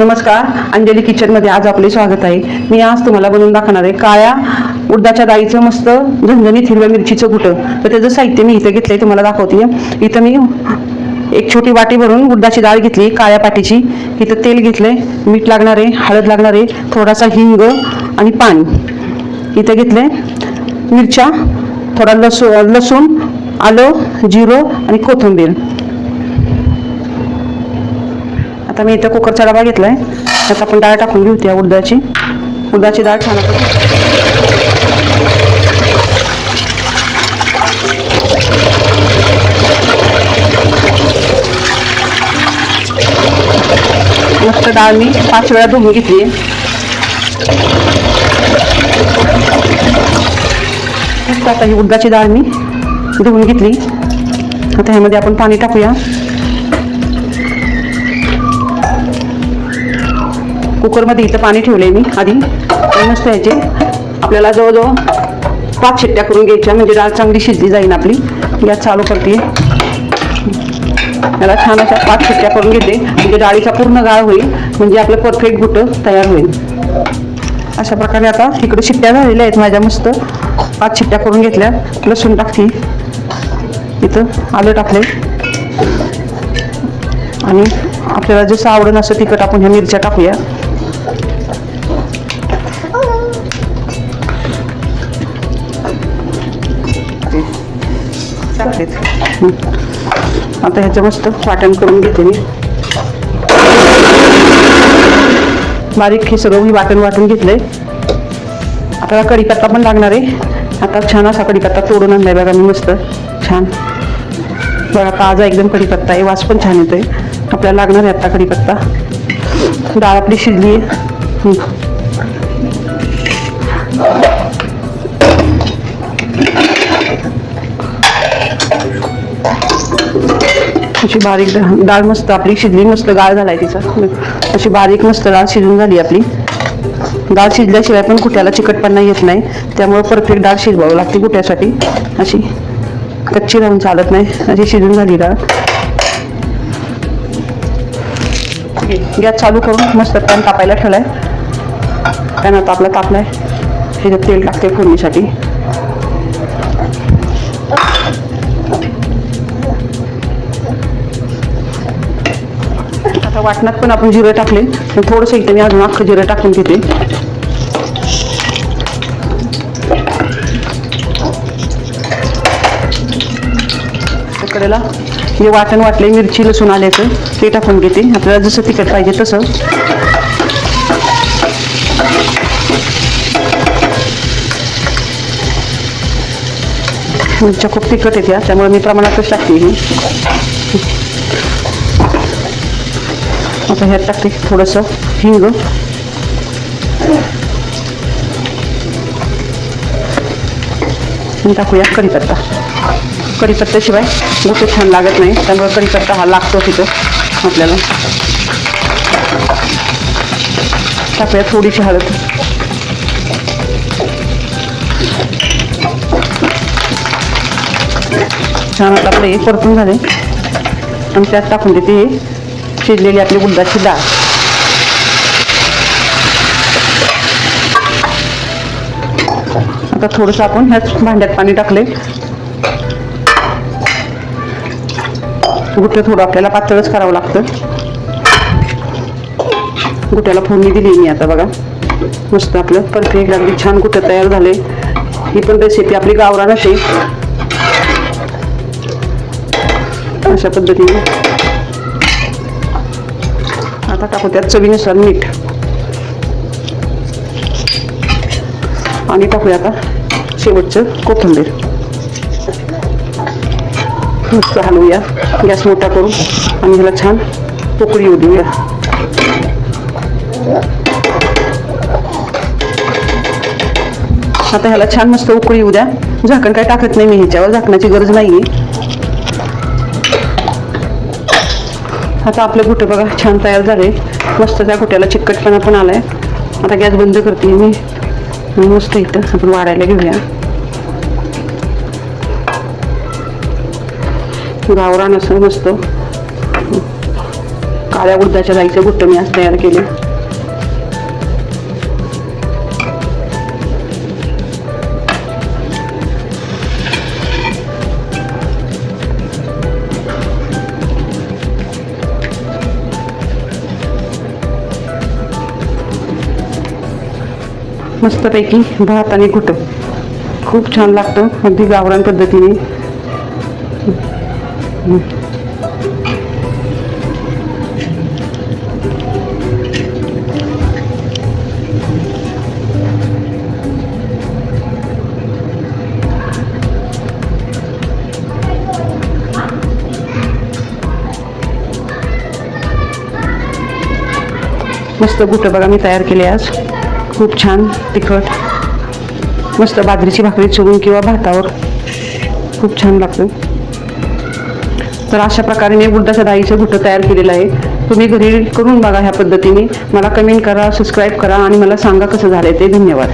नमस्कार अंजली किचनमध्ये आज आपले स्वागत आहे. मी आज तुम्हाला बनवून दाखवणार आहे काळ्या उडदाच्या डाळीचं मस्त झणझणीत हिरव्या मिरचीचं कुठं तर त्याचं साहित्य मी इथं घेतलंय तुम्हाला दाखवते इथं मी एक छोटी वाटी भरून उडदाची डाळ घेतली काळ्या पाटीची. इथं तेल घेतलंय मीठ लागणार आहे हळद लागणार आहे थोडासा हिंग आणि पाणी. इथं घेतलंय मिरच्या थोडा लसू लसूण आलं जिरं आणि कोथिंबीर. आता मी इथं कुकरचा डबा घेतलाय त्यात आपण डाळ टाकून घेऊ त्या उडदाची. छान मस्त डाळ मी पाच वेळा धुवून घेतली आता उडदाची डाळ मी धुवून घेतली. आता ह्यामध्ये आपण पाणी टाकूया. कुकरमध्ये इथं पाणी ठेवलं आहे मी आधी. मस्त यायचे आपल्याला जवळजवळ पाच शिट्ट्या करून घ्यायच्या म्हणजे डाळ चांगली शिजली जाईल आपली. गॅस चालू करते याला छान अशा पाच शिट्ट्या करून घेते. म्हणजे डाळीचा पूर्ण गाळ होईल म्हणजे आपलं परफेक्ट गुटं तयार होईल. अशा प्रकारे आता इकडे शिट्ट्या झालेल्या आहेत माझ्या मस्त. पाच शिट्ट्या करून घेतल्या. लसूण टाकते. इथं आलं टाकले आणि आपल्याला जसं आवडेल असं तिखट आपण ह्या मिरच्या टाकूया. आता ह्याचं मस्त वाटण करून घेते मी. बारीक हे सगळं मी वाटण वाटून घेतलंय. आता कढीपत्ता पण लागणार आहे. आता छान असा कढीपत्ता तोडून आणलाय बघा मी मस्त. छान. बघा ताजा एकदम कढीपत्ता आहे. वास पण छान येतोय. आपल्याला लागणार आहे आता कढीपत्ता. डाळ आपली शिजली. अशी बारीक डाळ मस्त आपली शिजली मस्त गाळ झालाय तिचा. अशी बारीक मस्त डाळ शिजून झाली आपली. डाळ शिजल्याशिवाय पण कुट्याला चिकटपणा येत नाही. त्यामुळे परफेक्ट डाळ शिजवावं लागते कुट्यासाठी अशी कच्ची राहून चालत नाही. अशी शिजून झाली डाळ गॅस चालू करून मस्त पॅन तापायला ठेवलाय. पॅन आता आपला तापलाय. ह्याच्यात तेल टाकते फोडणीसाठी. आता वाटणात पण आपण जिरं टाकले. थोडंसं इथे मी अजून अख्खं जिरं टाकून घेते. कडेला जे वाटण वाटले मिरची लसूण आल्याचं ते टाकून घेते. आपल्याला जसं तिखट पाहिजे तसं. मिरच्या खूप तिखट येते त्यामुळे मी प्रमाणातच टाकते ही. आता ह्यात टाकते थोडंसं हिंग. टाकूया टाकूया कढीपत्ता. कढीपत्त्याशिवाय गोष्ट छान लागत नाही. त्यामुळे कढीपत्ता हा लागतो तिथं आपल्याला. टाकूया थोडीशी हळद. छान आता आपलं हे परतून झाले आणि त्यात टाकून देते हे शिजलेली आपली उडदाची डाळ. आता थोडंसं आपण ह्याच भांड्यात पाणी टाकले गुट्टं थोडं आपल्याला पातळच करावं लागतं. गुट्याला फोडणी दिली मी आता बघा. मस्त आपलं परफेक्ट अगदी छान गुट्ट तयार झाले. ही पण रेसिपी आपली गावरान अशी. अशा पद्धतीने. आता टाकू त्यात चवीनुसार मीठ. आणि टाकूया आता शेवटचं कोथिंबीर. मस्त हलवूया. गॅस मोठा करून. आणि ह्याला छान पोकळी येऊ देऊया आता ह्याला छान मस्त उकळी येऊ द्या. झाकण काय टाकत नाही मी ह्याच्यावर. झाकण्याची गरज नाही आता आपलं गुटं बघा छान तयार झाले मस्त त्या गुट्याला चिकटपणा पण आलाय. आता गॅस बंद करते मी. मस्त इथं आपण वाढायला घेऊया. गावरान असं मस्त. काळ्या उडदाच्या राईचे गुट्ट मी आज तयार केले मस्तपैकी भात आणि घुट. खूप छान लागतं अगदी गावरान पद्धतीने. मस्त गुटं बघा मी तयार केले आज. खूप छान तिखट. मस्त बाजरीची भाकरी चुरून किंवा भातावर. खूप छान लागतं. तर अशा प्रकारे मी गुड्डाच्या डाळीचं घुटं तयार केलेलं आहे. तुम्ही घरी करून बघा ह्या पद्धतीने. मला कमेंट करा सबस्क्राईब करा आणि मला सांगा कसं झालं ते. धन्यवाद.